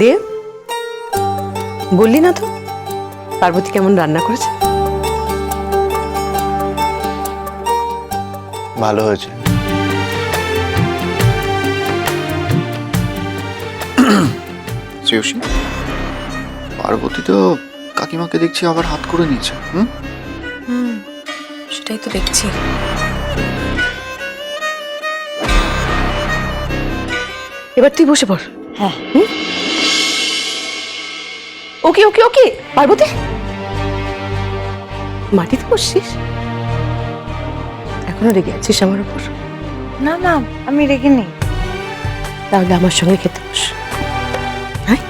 দিয়ে বললি না তো পার্বতী কেমন রান্না করেছে? ভালো হয়েছে। শ্রেয়সী পার্বতী তো কাকিমাকে দেখছি আবার হাত করে নিচ্ছে হুম? সেটাই তো দেখছি। এবার তুই বসে পড়। হ্যাঁ। ওকে ওকে ওকে পার্বতী। মাটিতে বসছিস? এখনও রেগে আছিস আমার উপর? না না আমি রেগে নেই। তাহলে আমার সঙ্গে খেতে বস। হ্যাঁ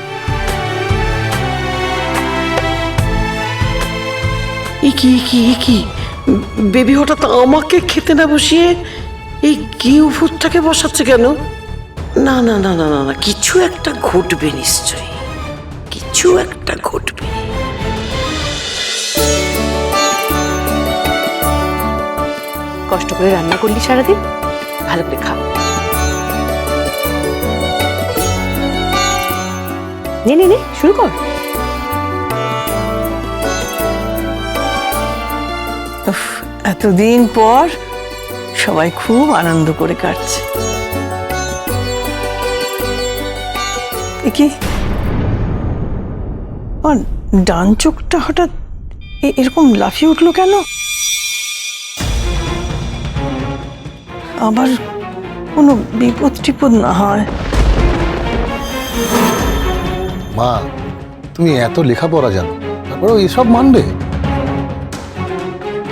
এ কি কি কি? বেবি হঠাৎ আমাকে খেতে না বসিয়ে এই কি ভূতটাকে বসাচ্ছে কেন? না না না না না না কিছু একটা ঘটবে নিশ্চয়ই। কিছু একটা ঘটবে। কষ্ট করে রান্না করলি সারাদিন? ভালো করে খা। নে নে নে শুরু কর। এতদিন পর সবাই খুব আনন্দ করে কাটছে। কি? আর ডান চোখটা হঠাৎ এ- এরকম লাফিয়ে উঠল কেন? আবার কোনো বিপদ টিপদ না হয়। মা তুমি এত লেখাপড়া জানো তারপরেও এসব মানবে?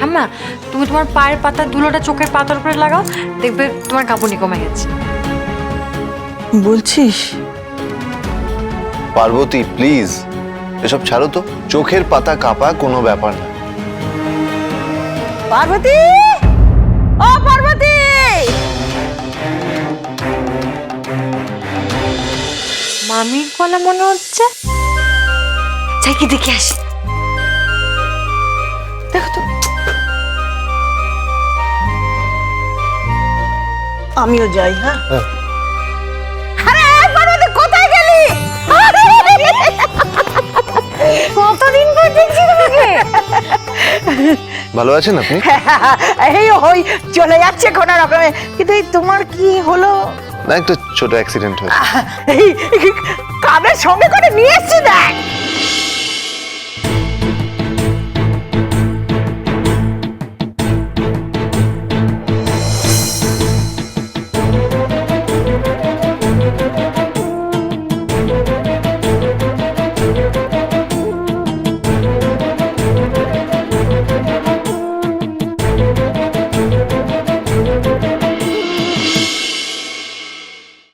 ঠাম্মা তুমি তোমার পায়ের পাতা দুলোটা চোখের পাতার উপরে লাগাও দেখবে তোমার কাঁপুনি কমে গেছে। বলছিস? পার্বতী প্লিজ এসব ছাড়ো তো। চোখের পাতা কাঁপা কোনো ব্যাপার না। পার্বতী! ও পার্বতী! মামির গলা মনে হচ্ছে। যাই কি দেখে আসি। দেখো তো। আমিও যাই হ্যাঁ। ভালো আছেন আপনি? এই ওই চলে যাচ্ছে কোনো রকমে। কিন্তু এই তোমার কি হলো? না একটা ছোট অ্যাক্সিডেন্ট হয়েছে। এই কানের সঙ্গে করে নিয়ে এসছি দেখ?